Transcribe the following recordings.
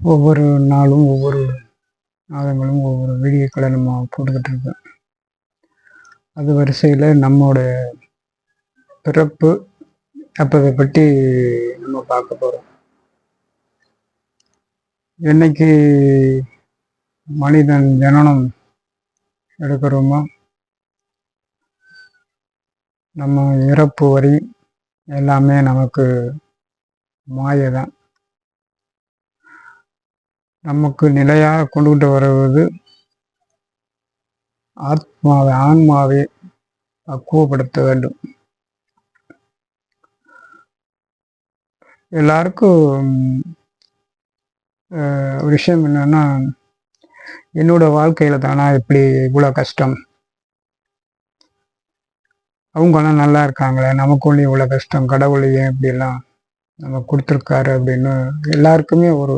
ஒவ்வொரு நாளும் ஒவ்வொரு மாதங்களும் ஒவ்வொரு வீடியோக்களை நம்ம போட்டுக்கிட்டு இருக்கோம். அது வரிசையில் நம்மளோட பிறப்பு அப்பதை பற்றி நம்ம பார்க்க போகிறோம் என்னைக்கு மனிதன் ஜனனம் எடுக்கிறோமோ நம்ம இறப்பு வரி எல்லாமே நமக்கு மாயை தான் நமக்கு நிலையாக கொண்டுகிட்டு வருவது ஆத்மாவை ஆன்மாவை பக்குவப்படுத்த வேண்டும். எல்லாருக்கும் ஒரு விஷயம் என்னன்னா என்னோட வாழ்க்கையில தானா இப்படி இவ்வளோ கஷ்டம்? அவங்கெல்லாம் நல்லா இருக்காங்களே நமக்குள்ளே இவ்வளோ கஷ்டம் கடவுள் ஏன் இப்படிலாம் நம்ம கொடுத்துருக்காரு அப்படின்னு எல்லாருக்குமே ஒரு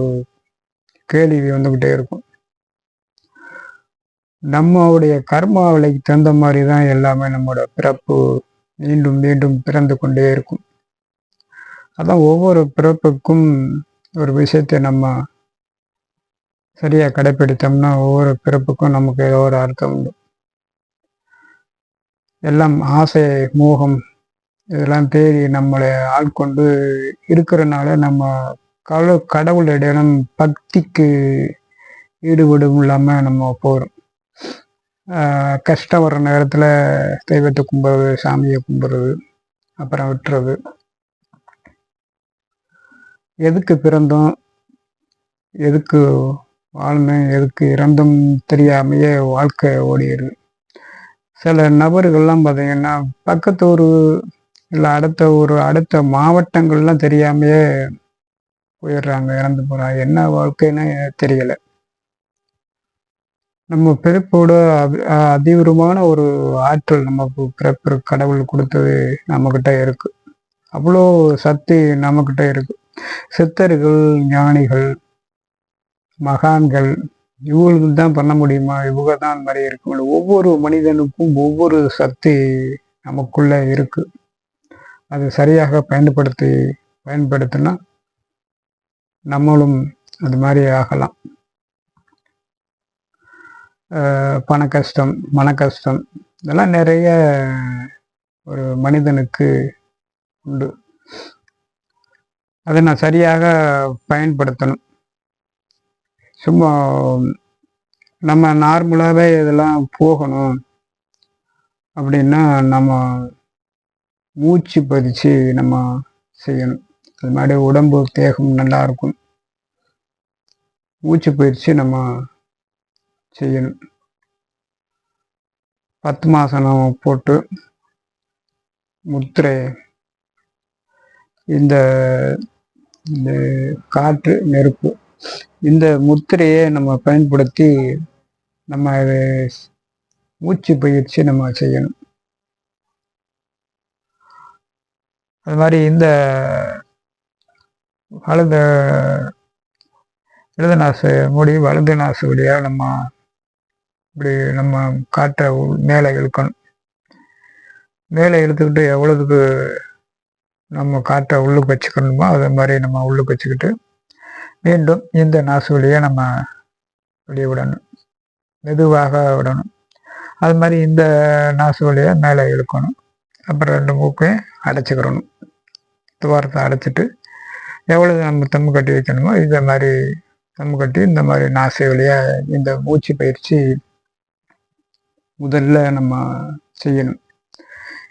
கேள்வி வந்துக்கிட்டே இருக்கும். நம்மளுடைய கர்மாவிலைக்கு தகுந்த மாதிரி தான் எல்லாமே நம்மளோட பிறப்பு மீண்டும் மீண்டும் பிறந்து கொண்டே இருக்கும். அதான் ஒவ்வொரு பிறப்புக்கும் ஒரு விஷயத்தை நம்ம சரியா கடைப்பிடித்தோம்னா ஒவ்வொரு பிறப்புக்கும் நமக்கு ஏதோ ஒரு அர்த்தம் உண்டு. எல்லாம் ஆசை மோகம் இதெல்லாம் தேடி நம்மளை ஆட்கொண்டு இருக்கிறனால நம்ம கட கடவுளிடம் பக்திக்கு ஈடுபடும் இல்லாமல் நம்ம போகிறோம் கஷ்டம் வர்ற நேரத்தில் தெய்வத்தை கும்பிட்றது சாமியை கும்பிட்றது அப்புறம் விட்டுறது. எதுக்கு பிறந்தோம் எதுக்கு வாழ்ந்தோம் எதுக்கு இறந்தும் தெரியாமையே வாழ்க்கை ஓடிடுது. சில நபர்கள்லாம் பார்த்தீங்கன்னா பக்கத்து ஊர் இல்லை அடுத்த ஒரு அடுத்த மாவட்டங்கள்லாம் தெரியாமையே போயிடுறாங்க இறந்து போகிறாங்க என்ன வாழ்க்கைன்னு தெரியல. நம்ம பிறப்போட அதி- அதிவிரமான ஒரு ஆற்றல் நம்ம பிறப்பு கடவுள் கொடுத்தது நம்மக்கிட்ட இருக்கு. அவ்வளோ சக்தி நம்மக்கிட்ட இருக்கு. சித்தர்கள் ஞானிகள் மகான்கள் இவங்களுக்கு தான் பண்ண முடியுமா? இவங்க தான் அந்த மாதிரி இருக்கும் ஒவ்வொரு மனிதனுக்கும் ஒவ்வொரு சக்தி நமக்குள்ள இருக்கு. அது சரியாக பயன்படுத்தி பயன்படுத்தினா நம்மளும் அது மாதிரி ஆகலாம். பண கஷ்டம் மன கஷ்டம் இதெல்லாம் நிறைய ஒரு மனிதனுக்கு உண்டு. அதை நான் சரியாக பயன்படுத்தணும். சும்மா நம்ம நார்மலாகவே இதெல்லாம் போகணும் அப்படின்னா நம்ம மூச்சு பதிச்சு நம்ம செய்யணும். அது மாதிரி உடம்பு தேகம் நல்லா இருக்கும் மூச்சு பயிற்சி நம்ம செய்யணும். பத்து மாசம் போட்டு முத்திரை இந்த இந்த காற்று நெருப்பு இந்த முத்திரையை நம்ம பயன்படுத்தி நம்ம மூச்சு பயிற்சி நம்ம செய்யணும். அது மாதிரி இந்த வலது இடது நாசு மூடி வலது நாசு வழியாக நம்ம இப்படி நம்ம காற்றை மேலே இழுக்கணும். மேலே இழுத்துக்கிட்டு எவ்வளவுக்கு நம்ம காற்றை உள்ளுக்கு வச்சுக்கணுமோ அதை மாதிரி நம்ம உள்ளுக்கு வச்சுக்கிட்டு மீண்டும் இந்த நாசு வழியாக நம்ம வெளியே விடணும். மெதுவாக விடணும். அது மாதிரி இந்த நாசு வழியாக மேலே இழுக்கணும். அப்புறம் ரெண்டு மூக்கையும் அடைச்சிக்கிறணும். துவாரத்தை அடைச்சிட்டு எவ்வளவு நம்ம தம்பு கட்டி வைக்கணுமோ இந்த மாதிரி தம்மு கட்டி இந்த மாதிரி நாசை வழியாக இந்த மூச்சு பயிற்சி முதல்ல நம்ம செய்யணும்.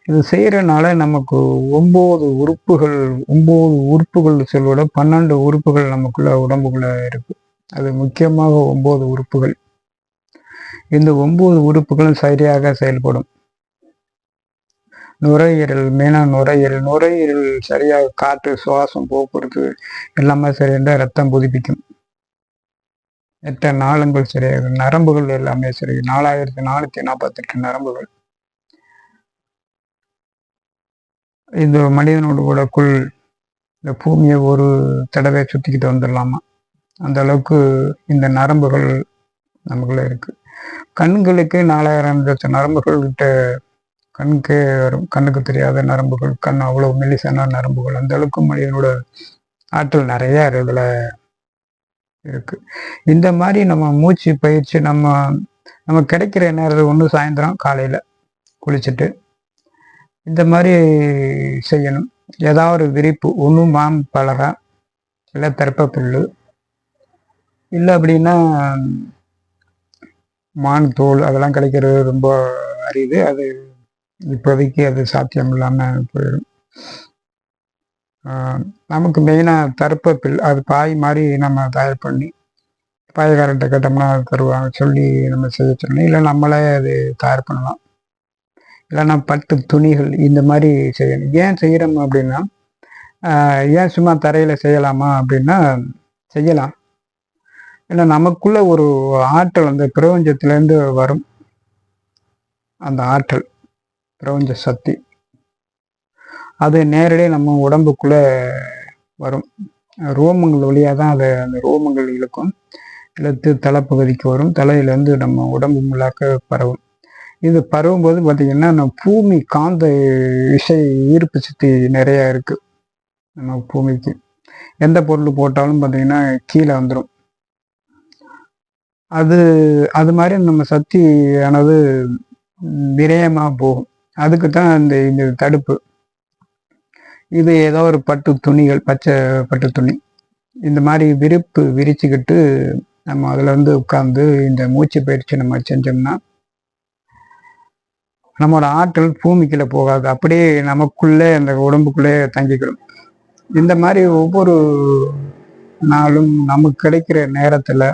இது செய்யறதுனால நமக்கு ஒன்பது உறுப்புகள் ஒன்பது உறுப்புகள் சொல்வோட பன்னெண்டு உறுப்புகள் நமக்குள்ள உடம்புக்குள்ள இருக்கு. அது முக்கியமாக ஒன்பது உறுப்புகள். இந்த ஒன்பது உறுப்புகளும் சரியாக செயல்படும். நுரையீரல் மெயினா நுரையீரல். நுரையீரல் சரியாக காற்று சுவாசம் போக்குவரத்து எல்லாமே சரியாக ரத்தம் புதுப்பிக்கும். எத்தனை நாளங்கள் சரியாக நரம்புகள் எல்லாமே சரி. நாலாயிரத்தி நானூற்றி நாற்பத்தெட்டு நரம்புகள். இந்த மனிதனோட உடக்குள் இந்த பூமியை ஒரு தடவை சுத்திக்கிட்டு வந்துடலாமா? அந்த அளவுக்கு இந்த நரம்புகள் நமக்குள்ள இருக்கு. கண்களுக்கு நாலாயிரம் லட்சம் நரம்புகள் கிட்ட கண்ணுக்கு வரும். கண்ணுக்கு தெரியாத நரம்புகள் கண் அவ்வளவு மெல்லிசான நரம்புகள். அந்த அளவுக்கு மனிதனோட ஆற்றல் நிறைய இதுல இருக்கு. இந்த மாதிரி நம்ம மூச்சு பயிற்சி நம்ம நம்ம கிடைக்கிற நேரம் ஒன்று சாயந்தரம் காலையில் குளிச்சுட்டு இந்த மாதிரி செய்யணும். ஏதாவது ஒரு விரிப்பு ஒன்று மாம் பலரா இல்லை தர்ப்ப புல் இல்லை அப்படின்னா மான் தோல் அதெல்லாம் கிடைக்கிறது ரொம்ப அரிது. அது இப்போதைக்கு அது சாத்தியம் இல்லாமல் போயிடும். நமக்கு மெயினாக தர்ப்ப பில் அது பாய் மாதிரி நம்ம தயார் பண்ணி பாயக்காரர்கிட்ட கேட்டோம்னா தருவாங்க சொல்லி நம்ம செய்ய சொல்லணும். இல்லை நம்மளே அது தயார் பண்ணலாம். இல்லைன்னா பட்டு துணிகள் இந்த மாதிரி செய்யணும். ஏன் செய்கிறோம் அப்படின்னா ஏன் சும்மா தரையில் செய்யலாமா அப்படின்னா செய்யலாம். ஏன்னா நமக்குள்ள ஒரு ஆற்றல் அந்த பிரபஞ்சத்திலேருந்து வரும். அந்த ஆற்றல். பிரபஞ்ச சக்தி. அது நேரடியாக நம்ம உடம்புக்குள்ள வரும். ரோமங்கள் வழியாக தான் அதை அந்த ரோமங்கள் இழுக்கும். இழுத்து தலைப்பகுதிக்கு வரும். தலையிலேருந்து நம்ம உடம்பு முள்ளாக்க பரவும். இது பரவும் போது பார்த்திங்கன்னா நம்ம பூமி காந்த விசை ஈர்ப்பு சக்தி நிறையா இருக்குது நம்ம பூமிக்கு. எந்த பொருள் போட்டாலும் பார்த்திங்கன்னா கீழே வந்துடும் அது அது மாதிரி நம்ம சக்தியானது விரயமாக போகும். அதுக்கு தான் இந்த இந்த தடுப்பு. இது ஏதோ ஒரு பட்டு துணிகள் பச்சை பட்டு துணி. இந்த மாதிரி விரிப்பு விரிச்சுக்கிட்டு நம்ம அதில் வந்து உட்காந்து இந்த மூச்சு பயிற்சி நம்ம செஞ்சோம்னா நம்மளோட ஆற்றல் பூமிக்குள்ளே போகாது. அப்படியே நமக்குள்ளே அந்த உடம்புக்குள்ளே தங்கிக்கிடும். இந்த மாதிரி ஒவ்வொரு நாளும் நமக்கு கிடைக்கிற நேரத்தில்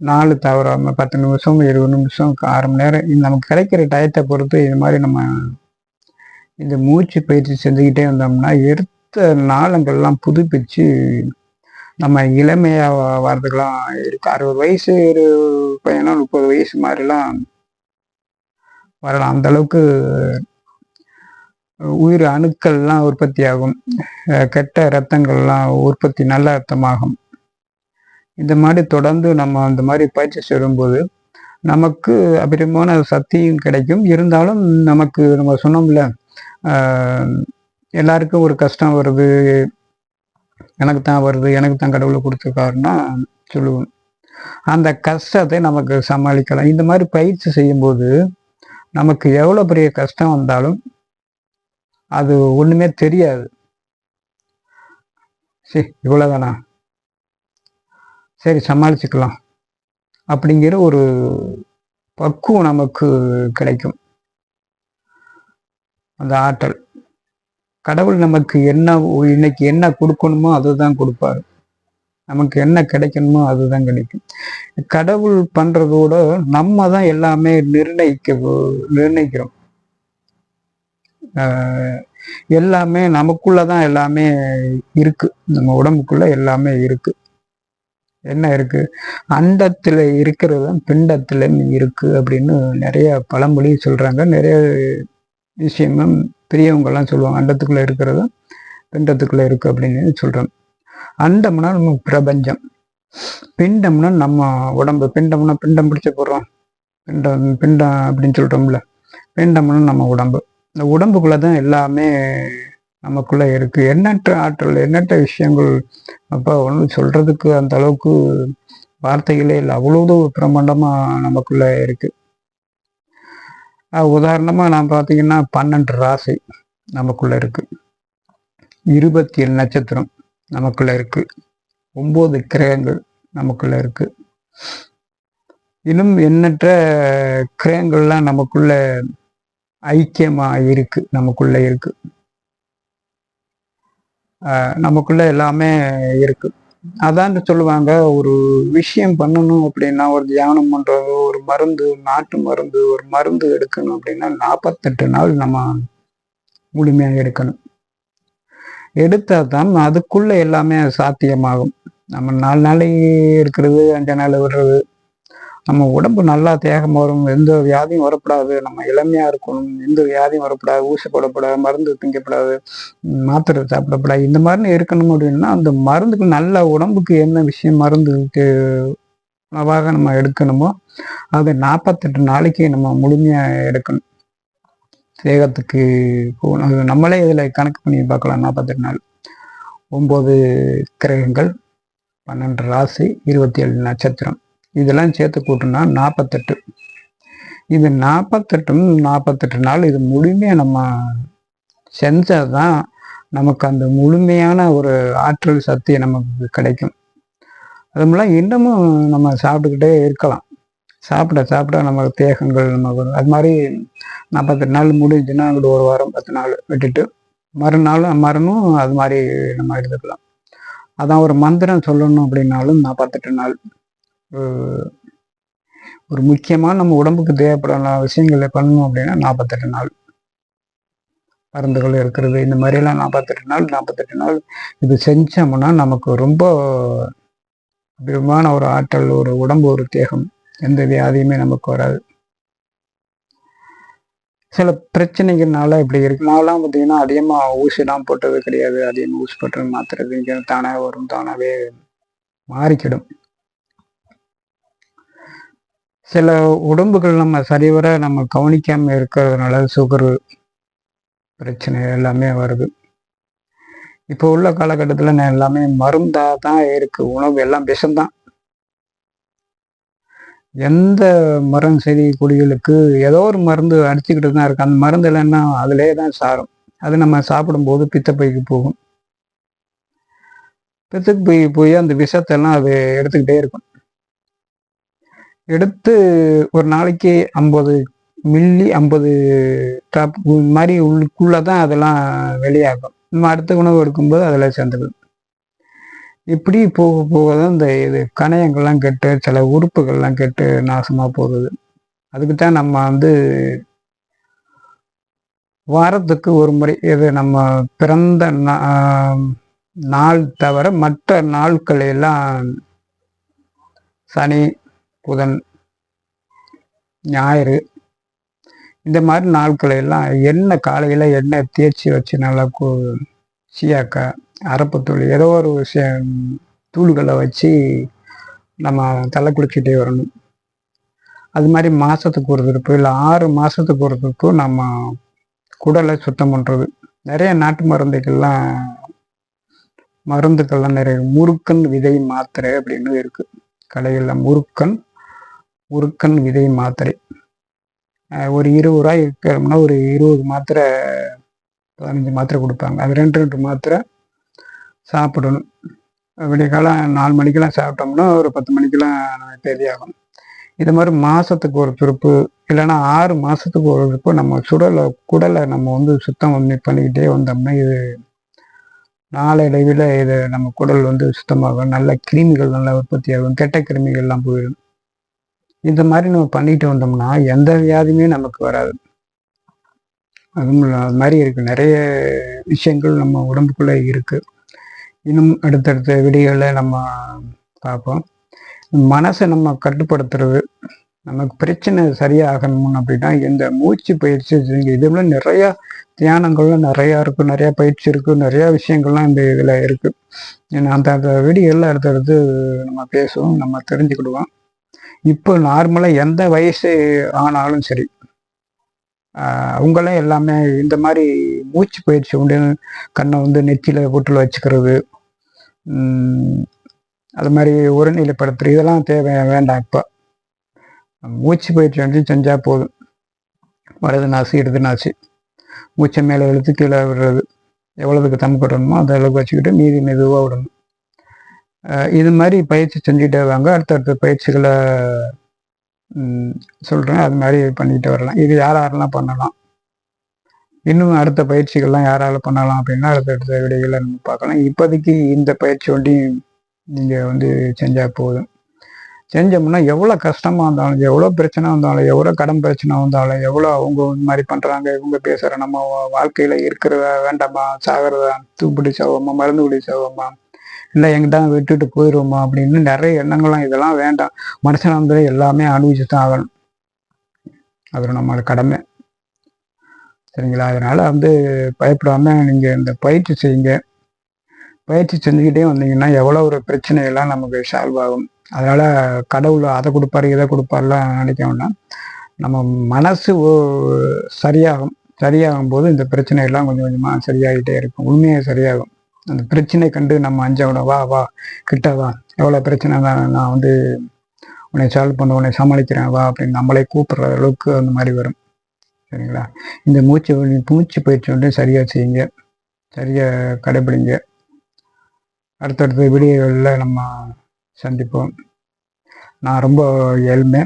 நாலு தவறாமல் பத்து நிமிஷம் இருபது நிமிஷம் அரை மணி நேரம் நமக்கு கிடைக்கிற டயத்தை பொறுத்து இது மாதிரி நம்ம இந்த மூச்சு பயிற்சி செஞ்சுக்கிட்டே வந்தோம்னா எடுத்த நாளங்கள்லாம் புதுப்பிச்சு நம்ம இளமையாக வர்றதுக்கெல்லாம் இருக்கு. அறுபது வயசு ஒரு பையனா முப்பது வயசு மாதிரிலாம் வரலாம். அந்த அளவுக்கு உயிர் அணுக்கள்லாம் உற்பத்தி ஆகும் கெட்ட ரத்தங்கள்லாம் உற்பத்தி நல்ல ரத்தமாகும் இந்த மாதிரி தொடர்ந்து நம்ம அந்த மாதிரி பயிற்சி செய்யும்போது நமக்கு அபரிமான சக்தியும் கிடைக்கும். இருந்தாலும் நமக்கு நம்ம சொன்னோம்ல எல்லாருக்கும் ஒரு கஷ்டம் வருது எனக்கு தான் வருது எனக்கு தான் கடவுளை கொடுத்துருக்காருன்னா சொல்லுவோம். அந்த கஷ்டத்தை நமக்கு சமாளிக்கலாம். இந்த மாதிரி பயிற்சி செய்யும்போது நமக்கு எவ்வளோ பெரிய கஷ்டம் வந்தாலும் அது ஒன்றுமே தெரியாது. சரி இவ்வளோதானா சரி சமாளிச்சுக்கலாம். அப்படிங்கிற ஒரு பக்குவம் நமக்கு கிடைக்கும். அந்த ஆற்றல். கடவுள் நமக்கு என்ன இன்னைக்கு என்ன கொடுக்கணுமோ அதுதான் கொடுப்பாரு. நமக்கு என்ன கிடைக்கணுமோ அதுதான் கிடைக்கும். கடவுள் பண்றதோட நம்ம தான் எல்லாமே நிர்ணயிக்க நிர்ணயிக்கிறோம். எல்லாமே நமக்குள்ளதான் எல்லாமே இருக்கு. நம்ம உடம்புக்குள்ள எல்லாமே இருக்கு. என்ன இருக்கு? அண்டத்துல இருக்கிறது தான் பிண்டத்துல இருக்கு அப்படின்னு நிறைய பழமொழி சொல்றாங்க. நிறைய விஷயமும் பெரியவங்கெல்லாம் சொல்லுவாங்க. அண்டத்துக்குள்ள இருக்கிறதும் பிண்டத்துக்குள்ள இருக்கு அப்படின்னு சொல்றோம். அண்டம்னா நம்ம பிரபஞ்சம். பிண்டம்னா நம்ம உடம்பு. பிண்டம்னா பிண்டம் பிடிச்ச போடுறோம். பிண்டம் பிண்டம் அப்படின்னு சொல்றோம்ல. பிண்டம்னா நம்ம உடம்பு. இந்த உடம்புக்குள்ள தான் எல்லாமே நமக்குள்ள இருக்கு. எண்ணற்ற ஆற்றல் எண்ணற்ற விஷயங்கள்? அப்போ ஒன்று சொல்றதுக்கு அந்த அளவுக்கு வார்த்தைகளே இல்லை. அவ்வளவு பிரம்மாண்டமா நமக்குள்ள இருக்கு. உதாரணமா நான் பார்த்தீங்கன்னா பன்னெண்டு ராசி நமக்குள்ள இருக்கு. இருபத்தி ஏழு நட்சத்திரம் நமக்குள்ள இருக்கு. ஒன்பது கிரகங்கள் நமக்குள்ள இருக்கு. இன்னும் எண்ணற்ற கிரகங்கள்லாம் நமக்குள்ள ஐக்கியமா இருக்கு நமக்குள்ள இருக்கு. நமக்குள்ள எல்லாமே இருக்கு. அதான் சொல்லுவாங்க ஒரு விஷயம் பண்ணணும் அப்படின்னா ஒரு தியானம் பண்றது ஒரு மருந்து நாட்டு மருந்து ஒரு மருந்து எடுக்கணும் அப்படின்னா நாற்பத்தெட்டு நாள் நம்ம முழுமையாக எடுக்கணும். எடுத்தா தான் அதுக்குள்ள எல்லாமே சாத்தியமாகும். நம்ம நாலு நாளைக்கு இருக்கிறது அஞ்சு நாள் விடுறது நம்ம உடம்பு நல்லா தேகம் வரும் எந்த வியாதியும் வரப்படாது. நம்ம இளமையா இருக்கணும் எந்த வியாதியும் வரப்படாது ஊசி மருந்து திங்கப்படாது மாத்திரை சாப்பிடப்படாது. இந்த மாதிரி இருக்கணும் அப்படின்னா அந்த மருந்துக்கு நல்ல உடம்புக்கு என்ன விஷயம் மருந்து உணவாக நம்ம எடுக்கணுமோ அது நாற்பத்தெட்டு நாளைக்கு நம்ம முழுமையா எடுக்கணும். தேகத்துக்கு போகணும். நம்மளே இதில் கணக்கு பண்ணி பார்க்கலாம் நாற்பத்தெட்டு நாள். ஒம்பது கிரகங்கள் பன்னெண்டு ராசி இருபத்தி ஏழு நட்சத்திரம். இதெல்லாம் சேர்த்து கூட்டினா நாற்பத்தெட்டு இது நாற்பத்தெட்டும் நாற்பத்தெட்டு நாள் இது முழுமையாக நம்ம செஞ்சால் தான் நமக்கு அந்த முழுமையான ஒரு ஆற்றல் சக்தி நமக்கு கிடைக்கும். அதுமெல்லாம் இன்னமும் நம்ம சாப்பிட்டுக்கிட்டே இருக்கலாம். சாப்பிட சாப்பிட நம்ம தேகங்கள் நம்ம வரும். அது மாதிரி நாற்பத்தெட்டு நாள் முடிஞ்சுன்னா அங்கிட்டு ஒரு வாரம் பத்து நாள் விட்டுட்டு மறுநாள் மறுனும் அது மாதிரி நம்ம எடுத்துக்கலாம். அதான் ஒரு மந்திரம் சொல்லணும் அப்படின்னாலும் நாற்பத்தெட்டு நாள். ஒரு முக்கியமாக நம்ம உடம்புக்கு தேவைப்படாத விஷயங்களை பண்ணணும் அப்படின்னா நாற்பத்தெட்டு நாள். மருந்துகள் இருக்கிறது இந்த மாதிரியெல்லாம் நாற்பத்தெட்டு நாள் நாற்பத்தெட்டு நாள். இது செஞ்சோம்னா நமக்கு ரொம்ப விதமான ஒரு ஆற்றல் ஒரு உடம்பு ஒரு தேகம். எந்த வியாதியுமே நமக்கு வராது. சில பிரச்சனைகள்னால இப்படி இருக்கு. நான்லாம் பார்த்தீங்கன்னா அதிகமாக ஊசிலாம் போட்டது கிடையாது. அதிகமாக ஊசி போட்டு மாத்துறது தானாக வரும் தானாகவே மாறிக்கிடும். சில உடம்புகள் நம்ம சரிவர நம்ம கவனிக்காமல் இருக்கிறதுனால சுகர் பிரச்சனை எல்லாமே வருது. இப்போ உள்ள காலகட்டத்தில் நான் எல்லாமே மருந்தாக தான் இருக்கு. உணவு எல்லாம் விஷம்தான் எந்த மரம் செடி கொடிகளுக்கு ஏதோ ஒரு மருந்து அடிச்சுக்கிட்டு தான் இருக்கு. அந்த மருந்து இல்லைன்னா அதிலே தான் சாரும். அது நம்ம சாப்பிடும்போது பித்தப்பைக்கு போகும். பித்தக்கு போய் போய் அந்த விஷத்தெல்லாம் அது எடுத்துக்கிட்டே இருக்கும். எடுத்து ஒரு நாளைக்கு ஐம்பது மில்லி ஐம்பது டாப் மாதிரி உள்ளுக்குள்ளே தான் அதெல்லாம் வெளியாகும். நம்ம அடுத்த உணவு எடுக்கும்போது அதில் சேர்ந்துடும் இப்படி போக போக தான் இந்த இது கணையங்கள்லாம் கெட்டு சில உறுப்புகள்லாம் கெட்டு நாசமாக போகுது. அதுக்கு தான் நம்ம வந்து வாரத்துக்கு ஒரு முறை இது நம்ம பிறந்த நாள் தவிர மற்ற நாட்கள் எல்லாம் சனி புதன் ஞாயிறு இந்த மாதிரி நாட்களை எல்லாம் எண்ணெய் காலையில் எண்ணெய் தேய்ச்சி வச்சு நல்லா சீயாக்காய் அரப்புத்தூள் ஏதோ ஒரு விஷயம் தூள்களை வச்சு நம்ம தலை குளிச்சுட்டே வரணும். அது மாதிரி மாதத்துக்கு ஒரு திருப்பு இல்லை ஆறு மாதத்துக்கு ஒரு திருப்பு நம்ம குடலை சுத்தம் பண்ணுறது நிறைய நாட்டு மருந்துகள்லாம் மருந்துக்கள்லாம் நிறைய முறுக்கன் விதை மாத்திரை அப்படின்னு இருக்குது கடைகளில் முறுக்கன் உருக்கன் விதை மாத்திரை. ஒரு இருபது ரூபாய் இருக்கிறோம்னா ஒரு இருபது மாத்திரை பதினஞ்சு மாத்திரை கொடுப்பாங்க. அது ரெண்டு ரெண்டு மாத்திரை சாப்பிடணும். விடியகாலம் நாலு மணிக்கெல்லாம் சாப்பிட்டோம்னா ஒரு பத்து மணிக்கெல்லாம் தெரியாகும் இது மாதிரி மாதத்துக்கு ஒரு திருப்பு இல்லைன்னா ஆறு மாதத்துக்கு ஒரு திருப்பு நம்ம சுடலை குடலை நம்ம வந்து சுத்தம் வந்து பண்ணிக்கிட்டே வந்தோம்னா இது நாளடைவில் இதை நம்ம குடல் வந்து சுத்தமாகும். நல்ல கிருமிகள் நல்லா உற்பத்தி ஆகும். கெட்ட கிருமிகள்லாம் போயிடும். இந்த மாதிரி நம்ம பண்ணிட்டு வந்தோம்னா எந்த வியாதியுமே நமக்கு வராது. அதுவும் அது மாதிரி இருக்கு. நிறைய விஷயங்கள் நம்ம உடம்புக்குள்ளே இருக்குது இன்னும் அடுத்தடுத்த வீடியோவில் நம்ம பார்ப்போம். மனசை நம்ம கட்டுப்படுத்துறது நமக்கு பிரச்சனை சரியாகணும் அப்படின்னா இந்த மூச்சு பயிற்சி இதுல நிறையா தியானங்கள்லாம் நிறையா இருக்கும் நிறையா பயிற்சி இருக்கும் நிறையா விஷயங்கள்லாம் இந்த இதில் இருக்குது ஏன்னா அந்த அந்த வீடியோவில் அடுத்தடுத்து நம்ம பேசுவோம். நம்ம தெரிஞ்சுக்கிடுவோம். இப்போ நார்மலாக எந்த வயசு ஆனாலும் சரி அவங்களாம் எல்லாமே இந்த மாதிரி மூச்சு பயிற்சி உண்டு கண்ணை வந்து நெத்தியில் பொட்டில் வச்சுக்கிறது அது மாதிரி ஒருநிலைப்படுத்துறது இதெல்லாம் தேவை வேண்டாம் இப்போ. மூச்சு பயிற்சி வந்து செஞ்சால் போதும். வலது நாசி இடது நாசி. மூச்சை மேலே இழுத்து கீழே விடுறது. எவ்வளவுக்கு தம் கட்டணுமோ அந்த அளவுக்கு வச்சுக்கிட்டு மீதி மெதுவாக விடணும். இது மாதிரி பயிற்சி செஞ்சுட்டே வாங்க. அடுத்தடுத்த பயிற்சிகளை சொல்கிறேன் அது மாதிரி பண்ணிட்டு வரலாம். இது யார் யாரெல்லாம் பண்ணலாம்? இன்னும் அடுத்த பயிற்சிகள்லாம் யாரால் பண்ணலாம் அப்படின்னா அடுத்தடுத்த விடைகளை நம்ம பார்க்கலாம். இப்போதைக்கு இந்த பயிற்சி ஒண்டி நீங்கள் வந்து செஞ்சால் போதும். செஞ்சோம்னா எவ்வளோ கஷ்டமாக இருந்தாலும் எவ்வளோ பிரச்சனை வந்தாலும் எவ்வளோ கடன் பிரச்சனை வந்தாலும் எவ்வளோ அவங்க இந்த மாதிரி பண்ணுறாங்க இவங்க பேசுகிற நம்ம வாழ்க்கையில் இருக்கிறதா வேண்டாமா? சாகிறதா? தூப்பிடி சாவோமா மருந்து குடி சாவோமா இல்லை எங்கிட்ட விட்டுட்டு போயிடுவோமா அப்படின்னு நிறைய எண்ணங்கள்லாம் இதெல்லாம் வேண்டாம். மனுஷன் எல்லாமே அனுபவிச்சு தான் ஆகணும். அது நம்மளோட கடமை. சரிங்களா? அதனால் வந்து பயப்படாமல் நீங்கள் இந்த பயிற்சி செய்யுங்க. பயிற்சி செஞ்சுக்கிட்டே வந்தீங்கன்னா எவ்வளோ ஒரு பிரச்சனையெல்லாம் நமக்கு சால்வ் ஆகும். அதனால் கடவுள் அதை கொடுப்பாரு இதை கொடுப்பாருலாம் நினைக்கணும்னா நம்ம மனசு சரியாகும் சரியாகும். போது இந்த பிரச்சனையெல்லாம் கொஞ்சம் கொஞ்சமாக சரியாகிட்டே இருக்கும். உண்மையாக சரியாகும். அந்த பிரச்சனை கண்டு நம்ம அஞ்சவிட வா வா கிட்ட வா. எவ்வளோ பிரச்சனை தான் நான் வந்து உன்னை சால்வ் பண்ண உன்னை சமாளிக்கிறேன் வா அப்படின்னு நம்மளே கூப்பிடுற அளவுக்கு அந்த மாதிரி வரும். சரிங்களா? இந்த மூச்சு மூச்சு பயிற்சி வந்து சரியாக செய்யுங்க. சரியாக கடைபிடிங்க அடுத்தடுத்த வீடியோவில் நம்ம சந்திப்போம். நான் ரொம்ப ஏழ்மை.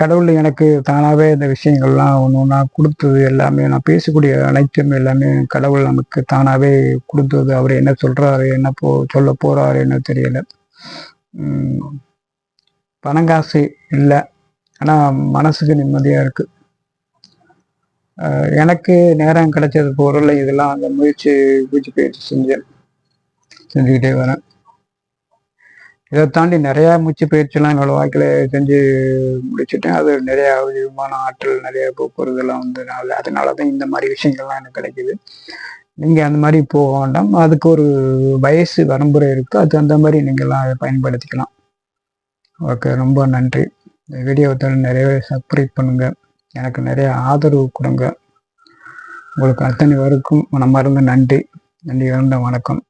கடவுள் எனக்கு தானாகவே இந்த விஷயங்கள்லாம் ஒன்று ஒன்றா கொடுத்தது எல்லாமே நான் பேசக்கூடிய அனைத்தும் எல்லாமே கடவுள் நமக்கு தானாகவே கொடுத்தது. அவர் என்ன சொல்கிறாரு என்ன போ சொல்ல போகிறாரு என்ன தெரியல. பணங்காசு பணம் காசு இல்லை ஆனால் மனசுக்கு நிம்மதியாக இருக்குது எனக்கு நேரம் கிடைச்சது பொருள் இதெல்லாம் அந்த முயற்சி பூச்சி பயிற்சி செஞ்சேன். செஞ்சுக்கிட்டே வரேன். இதை தாண்டி நிறையா மூச்சு பயிற்சிலாம் என்னோட வாழ்க்கையில் செஞ்சு முடிச்சுட்டேன். அது நிறையா விமான ஆற்றல் நிறைய போக்குவரத்துலாம் வந்ததுனால அதனால தான் இந்த மாதிரி விஷயங்கள்லாம் எனக்கு கிடைக்குது. நீங்கள் அந்த மாதிரி போக வேண்டாம். அதுக்கு ஒரு வயசு வரம்புரை இருக்குது அது அந்த மாதிரி நீங்கள்லாம் அதை பயன்படுத்திக்கலாம். ஓகே ரொம்ப நன்றி. இந்த வீடியோவை நிறைய சப்ஸ்கிரைப் பண்ணுங்கள் எனக்கு நிறைய ஆதரவு கொடுங்க. உங்களுக்கு அத்தனை வரைக்கும் மனமார்ந்த நன்றி. நன்றி கலந்த வணக்கம்.